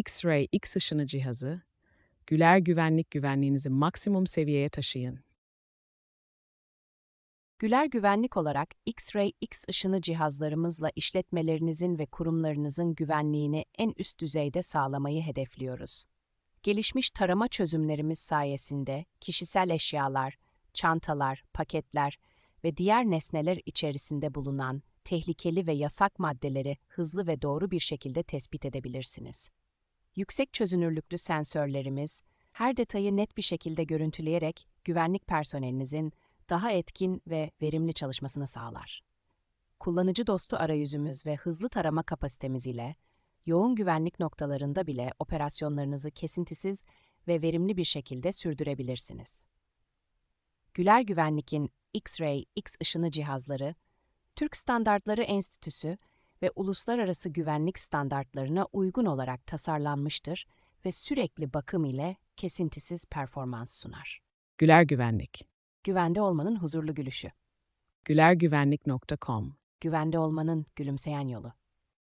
X-Ray X ışını cihazı, Güler güvenlik güvenliğinizi maksimum seviyeye taşıyın. Güler Güvenlik olarak X-Ray X ışını cihazlarımızla işletmelerinizin ve kurumlarınızın güvenliğini en üst düzeyde sağlamayı hedefliyoruz. Gelişmiş tarama çözümlerimiz sayesinde kişisel eşyalar, çantalar, paketler ve diğer nesneler içerisinde bulunan tehlikeli ve yasak maddeleri hızlı ve doğru bir şekilde tespit edebilirsiniz. Yüksek çözünürlüklü sensörlerimiz her detayı net bir şekilde görüntüleyerek güvenlik personelinizin daha etkin ve verimli çalışmasını sağlar. Kullanıcı dostu arayüzümüz ve hızlı tarama kapasitemiz ile yoğun güvenlik noktalarında bile operasyonlarınızı kesintisiz ve verimli bir şekilde sürdürebilirsiniz. Güler Güvenlik'in X-Ray X ışını cihazları, Türk Standartları Enstitüsü ve uluslararası güvenlik standartlarına uygun olarak tasarlanmıştır ve sürekli bakım ile kesintisiz performans sunar. Güler Güvenlik. Güvende olmanın huzurlu gülüşü. Gülergüvenlik.com Güvende olmanın gülümseyen yolu.